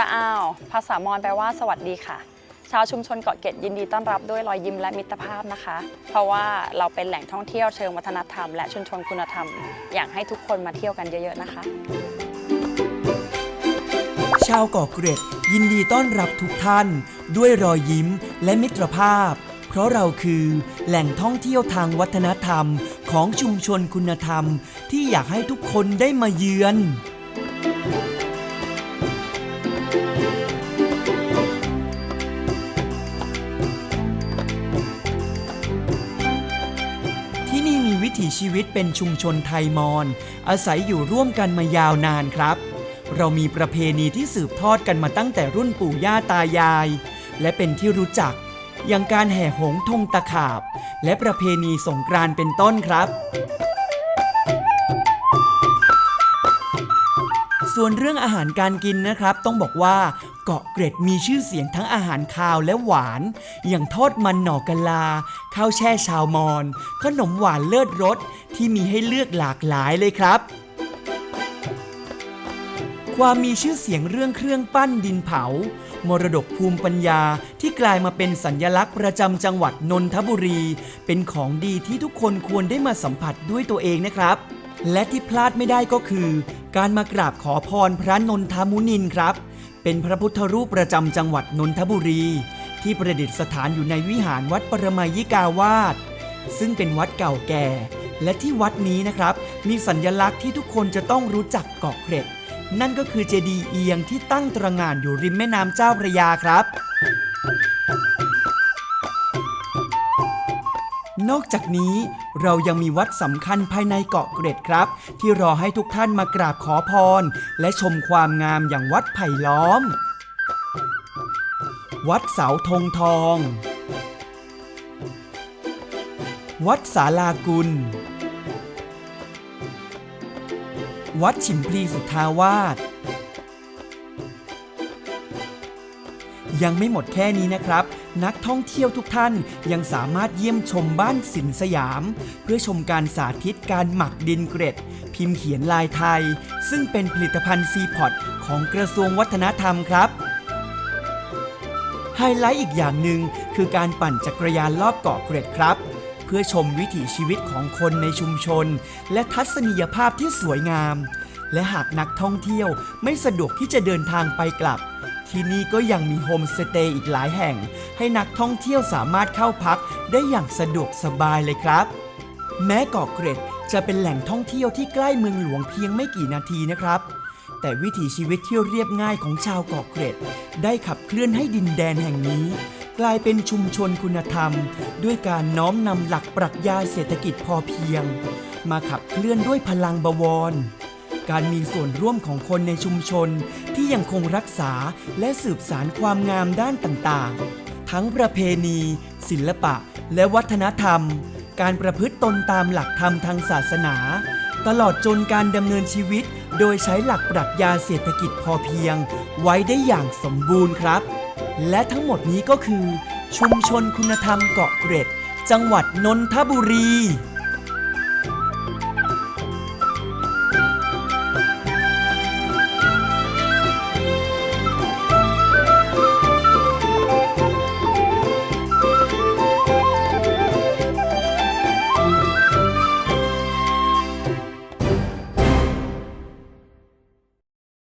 ระอาว ภาษามอญแปลว่าสวัสดีค่ะ ชาวชุมชนเกาะเกร็ดยินดีต้อนรับด้วยรอยยิ้มและมิตรภาพนะคะ เพราะว่าเราเป็นแหล่งท่องเที่ยวเชิงวัฒนธรรมและชุมชนคุณธรรม อยากให้ทุกคนมาเที่ยวกันเยอะๆนะคะ ชาวเกาะเกร็ดยินดีต้อนรับทุกท่าน ด้วยรอยยิ้มและมิตรภาพ เพราะเราคือแหล่งท่องเที่ยวทางวัฒนธรรมของชุมชนคุณธรรม ที่อยากให้ทุกคนได้มาเยือน ชีวิตเป็นชุมชนไทยมอญอาศัยอยู่ร่วมกันมายาวนานครับ เรามีประเพณีที่สืบทอดกันมาตั้งแต่รุ่นปู่ย่าตายาย และเป็นที่รู้จัก อย่างการแห่หงทงตะขาบ และประเพณีสงกรานต์เป็นต้นครับ ส่วนเรื่องอาหารการกินนะครับ ต้องบอกว่าเกาะเกร็ดมีชื่อเสียงทั้งอาหารคาวและหวาน อย่างทอดมันหน่อกะลา ข้าวแช่ชาวมอญขนมหวานเลิศรสที่มีให้เลือกหลากหลายเลยครับความมีชื่อเสียงเรื่องเครื่องปั้นดินเผา มรดกภูมิปัญญาที่กลายมาเป็นสัญญลักษณ์ประจำจังหวัดนนทบุรี เป็นของดีที่ทุกคนควรได้มาสัมผัสด้วยตัวเองนะครับ และที่พลาดไม่ได้ก็คือ การมากราบขอพรพระนนทมุนินครับ เป็นพระพุทธรูปประจำจังหวัดนนทบุรี ที่ประดิษฐานอยู่ในวิหารวัดปรมัยยิกาวาสซึ่งเป็นวัดเก่าแก่ และที่วัดนี้นะครับ มีสัญลักษณ์ที่ทุกคนจะต้องรู้จักเกาะเกร็ด นั่นก็คือเจดีย์เอียงที่ตั้งตระหง่านอยู่ริมแม่น้ำเจ้าพระยาครับ นอกจากนี้เรายังมีวัดสำคัญภายในเกาะเกร็ดครับ ที่รอให้ทุกท่านมากราบขอพร และชมความงามอย่างวัดไผ่ล้อม วัดเสาธงทอง วัดสาลากุล วัดฉิมพลีสุทธาวาส ยังไม่หมดแค่นี้นะครับ นักท่องเที่ยวทุกท่านยังสามารถเยี่ยมชมบ้านสินสยาม เพื่อชมการสาธิตการหมักดินเกร็ด พิมพ์เขียนลายไทย ซึ่งเป็นผลิตภัณฑ์ซีพอตของกระทรวงวัฒนธรรมครับไฮไลท์อีกอย่างหนึ่งคือการปั่นจักรยานรอบเกาะเกร็ดครับ เพื่อชมวิถีชีวิตของคนในชุมชน และทัศนียภาพที่สวยงาม และหากนักท่องเที่ยวไม่สะดวกที่จะเดินทางไปกลับ ที่นี่ก็ยังมีโฮมสเตย์อีกหลายแห่ง ให้นักท่องเที่ยวสามารถเข้าพักได้อย่างสะดวกสบายเลยครับ แม้เกาะเกร็ดจะเป็นแหล่งท่องเที่ยวที่ใกล้เมืองหลวงเพียงไม่กี่นาทีนะครับ แต่วิถีชีวิตที่เรียบง่ายของชาวเกาะเกร็ด ได้ขับเคลื่อนให้ดินแดนแห่งนี้ กลายเป็นชุมชนคุณธรรม ด้วยการน้อมนำหลักปรัชญาเศรษฐกิจพอเพียง มาขับเคลื่อนด้วยพลังบวร การมีส่วนร่วมของคนในชุมชนที่ยังคงรักษาและสืบสารความงามด้านต่างๆ ทั้งประเพณี ศิลปะ และวัฒนธรรม การประพฤติตนตามหลักธรรมทางศาสนา ตลอดจนการดำเนินชีวิต โดยใช้หลักปรัชญาเศรษฐกิจพอเพียง ไว้ได้อย่างสมบูรณ์ครับ และทั้งหมดนี้ก็คือ ชุมชนคุณธรรมเกาะเกร็ด จังหวัดนนทบุรี